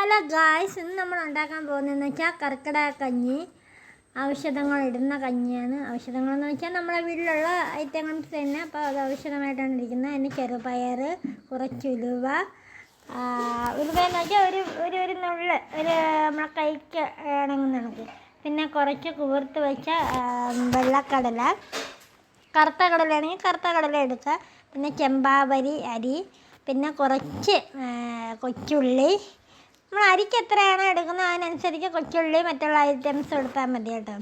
Hello guys ഇന്ന് നമ്മൾ ഉണ്ടാക്കാൻ പോകുന്നതെന്ന് വെച്ചാൽ കർക്കിടക കഞ്ഞി ഔഷധങ്ങൾ ഇടുന്ന കഞ്ഞിയാണ്. ഔഷധങ്ങൾ എന്ന് വെച്ചാൽ നമ്മളെ വീട്ടിലുള്ള ഐറ്റംസ് തന്നെ. അപ്പോൾ അത് ഔഷധമായിട്ടാണ് ഇരിക്കുന്നത്. അതിന് ചെറുപയർ കുറച്ച് ഉലുവ ഉലുവ എന്ന് വെച്ചാൽ ഒരു ഒരു ഒരു നുള്ള് ഒരു നമ്മളെ കൈക്ക് ഇണങ്ങുന്ന പിന്നെ കുറച്ച് കുതിർത്ത് വെച്ച വെള്ളക്കടല. കറുത്ത കടലയാണെങ്കിൽ കറുത്ത കടല എടുക്കുക. പിന്നെ ചെമ്പാവരി അരി പിന്നെ കുറച്ച് കൊച്ചുള്ളി നമ്മൾ അരിക്ക് എത്രയാണോ എടുക്കുന്നത് അതിനനുസരിച്ച് കൊച്ചുള്ളി മറ്റുള്ള ഐറ്റംസ് എടുത്താൽ മതി കേട്ടോ.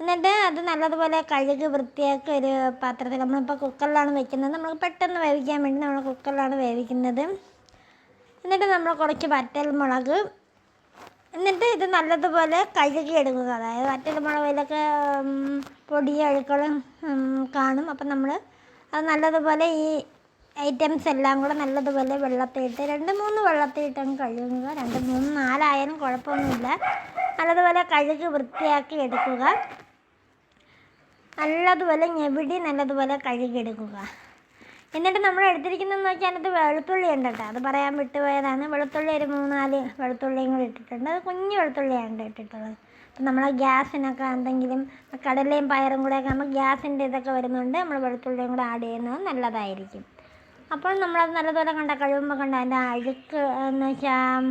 എന്നിട്ട് അത് നല്ലതുപോലെ കഴുകി വൃത്തിയാക്കി ഒരു പാത്രത്തിൽ നമ്മളിപ്പോൾ കുക്കറിലാണ് വെക്കുന്നത്. നമ്മൾ പെട്ടെന്ന് വേവിക്കാൻ വേണ്ടി നമ്മൾ കുക്കറിലാണ് വേവിക്കുന്നത്. എന്നിട്ട് നമ്മൾ കുറച്ച് വറ്റൽ മുളക്. എന്നിട്ട് ഇത് നല്ലതുപോലെ കഴുകി എടുക്കുക. അതായത് വറ്റൽ മുളകിലൊക്കെ ഉം, പൊടി അഴുക്കളും കാണും. അപ്പം നമ്മൾ അത് നല്ലതുപോലെ ഈ ഐറ്റംസ് എല്ലാം കൂടെ നല്ലതുപോലെ വെള്ളത്തിലിട്ട് രണ്ട് മൂന്ന് വെള്ളത്തിലിട്ട് അങ്ങ് കഴുകുക. രണ്ട് മൂന്ന് നാലായാലും കുഴപ്പമൊന്നുമില്ല. നല്ലതുപോലെ കഴുകി വൃത്തിയാക്കി എടുക്കുക. നല്ലതുപോലെ ഞെവിടി നല്ലതുപോലെ കഴുകിയെടുക്കുക എന്നിട്ട് നമ്മൾ എടുത്തിരിക്കുന്നതെന്ന് വെച്ചാൽ അതിനകത്ത് വെളുത്തുള്ളി ഉണ്ട് കേട്ടോ. അത് പറയാൻ വിട്ടുപോയതാണ്. വെളുത്തുള്ളി ഒരു മൂന്നാൽ വെളുത്തുള്ളിയും കൂടി ഇട്ടിട്ടുണ്ട്. അത് കുഞ്ഞു വെളുത്തുള്ളിയാണ് ഇട്ടിട്ടുള്ളത് അപ്പം നമ്മൾ ഗ്യാസിനൊക്കെ എന്തെങ്കിലും കടലയും പയറും കൂടെയൊക്കെ നമ്മൾ ഗ്യാസിന്റെ ഇതൊക്കെ വരുന്നുണ്ട്. നമ്മൾ വെളുത്തുള്ളിയും കൂടെ ആഡ് ചെയ്യുന്നത് നല്ലതായിരിക്കും. അപ്പോൾ നമ്മളത് നല്ലതുപോലെ കണ്ട കഴിയുമ്പോൾ കണ്ട അതിന്റെ അഴുക്ക് എന്ന് വെച്ചാൽ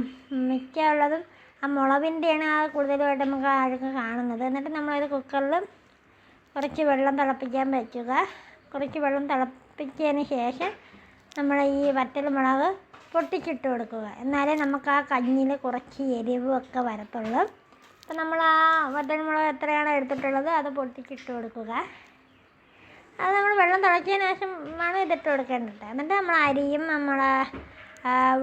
മിക്കുള്ളതും ആ മുളവിന്റെയാണ് ആ കൂടുതലുമായിട്ട് നമുക്ക് ആ അഴുക്ക് കാണുന്നത്. എന്നിട്ട് നമ്മളത് കുക്കറിൽ കുറച്ച് വെള്ളം തിളപ്പിക്കാൻ വയ്ക്കുക കുറച്ച് വെള്ളം തിളപ്പിച്ചതിന് ശേഷം നമ്മൾ ഈ വറ്റൽ മുളക് പൊട്ടിച്ചിട്ട് കൊടുക്കുക. എന്നാലേ നമുക്ക് ആ കഞ്ഞിയിൽ കുറച്ച് എരിവൊക്കെ വരത്തുള്ളൂ. അപ്പം നമ്മൾ ആ വറ്റൽ മുളക് എത്രയാണോ എടുത്തിട്ടുള്ളത് അത് പൊട്ടിച്ചിട്ട് കൊടുക്കുക. അത് നമ്മൾ വെള്ളം തിളച്ചതിന് ശേഷമാണ് ഇതിട്ട് കൊടുക്കേണ്ടത്. എന്നിട്ട് നമ്മൾ അരിയും നമ്മൾ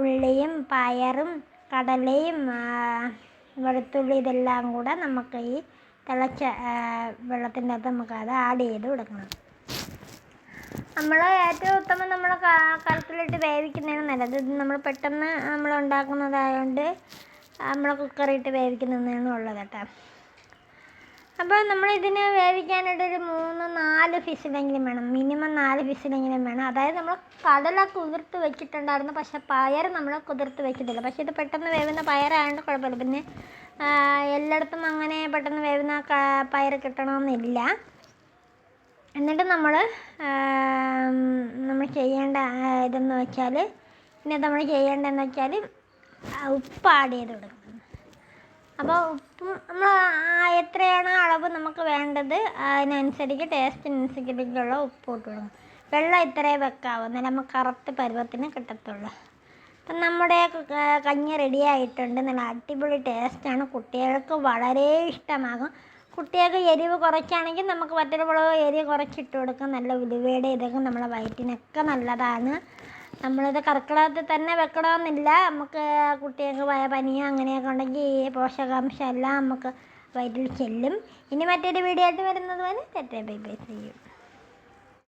ഉള്ളിയും പയറും കടലയും വെളുത്തുള്ളി ഇതെല്ലാം കൂടെ നമുക്ക് ഈ തിളച്ച വെള്ളത്തിന്റെ അകത്ത് നമുക്ക് അത് ആഡ് ചെയ്ത് കൊടുക്കണം. നമ്മൾ ഏറ്റവും ഉത്തമം നമ്മൾ കലത്തിലിട്ട് വേവിക്കുന്നതിന് നല്ലത്. നമ്മൾ പെട്ടെന്ന് നമ്മൾ ഉണ്ടാക്കുന്നതായതുകൊണ്ട് നമ്മൾ കുക്കറിട്ട് വേവിക്കുന്നതാണ് ഉള്ളത് കേട്ടോ അപ്പോൾ നമ്മൾ ഇതിന് വേവിക്കാനായിട്ട് ഒരു മൂന്ന് നാല് ഫിസിലെങ്കിലും വേണം. മിനിമം നാല് ഫിസിലെങ്കിലും വേണം. അതായത് നമ്മൾ കടല കുതിർത്ത് വെച്ചിട്ടുണ്ടായിരുന്നു. പക്ഷെ പയർ നമ്മൾ കുതിർത്ത് വെച്ചിട്ടില്ല. പക്ഷേ ഇത് പെട്ടെന്ന് വേവുന്ന പയറായതുകൊണ്ട് കുഴപ്പമില്ല. പിന്നെ എല്ലായിടത്തും അങ്ങനെ പെട്ടെന്ന് വേവുന്ന പയർ കിട്ടണമെന്നില്ല എന്നിട്ട് നമ്മൾ നമ്മൾ ചെയ്യേണ്ട ഇതെന്ന് വെച്ചാൽ പിന്നെ നമ്മൾ ചെയ്യേണ്ടതെന്ന് വെച്ചാൽ ഉപ്പ് ആഡ് ചെയ്ത് കൊടുക്കണം. അപ്പോൾ ഉപ്പും നമ്മൾ എത്രയാണോ അളവ് നമുക്ക് വേണ്ടത്? അതിനനുസരിച്ച് ടേസ്റ്റിനനുസരിച്ചുള്ള ഉപ്പ് ഇട്ടുള്ളൂ വെള്ളം ഇത്രേ വെക്കാവൂ. നമുക്ക് കറുത്ത പരുവത്തിന് കിട്ടത്തുള്ളൂ. അപ്പം നമ്മുടെ കഞ്ഞി റെഡി ആയിട്ടുണ്ട്. നല്ല അടിപൊളി ടേസ്റ്റാണ് കുട്ടികൾക്ക് വളരെ ഇഷ്ടമാകും. കുട്ടികൾക്ക് എരിവ് കുറയ്ക്കുകയാണെങ്കിൽ നമുക്ക് വറ്റൽമുളക് എരിവ് കുറച്ചിട്ട് കൊടുക്കാം. നല്ല ഉലുവയുടെ ഇതൊക്കെ നമ്മളെ വയറ്റിനൊക്കെ നല്ലതാണ്. നമ്മളിത് കർക്കിടകത്തിൽ തന്നെ വെക്കണമെന്നില്ല. നമുക്ക് കുട്ടികൾക്ക് പനിയോ അങ്ങനെയൊക്കെ ഉണ്ടെങ്കിൽ ഈ പോഷകാംശം എല്ലാം നമുക്ക് വയറ്റിൽ ചെല്ലും. ഇനി മറ്റൊരു വീഡിയോ ആയിട്ട് വരുന്നത് വരെ തെറ്റേ ബൈ ബൈ ചെയ്യും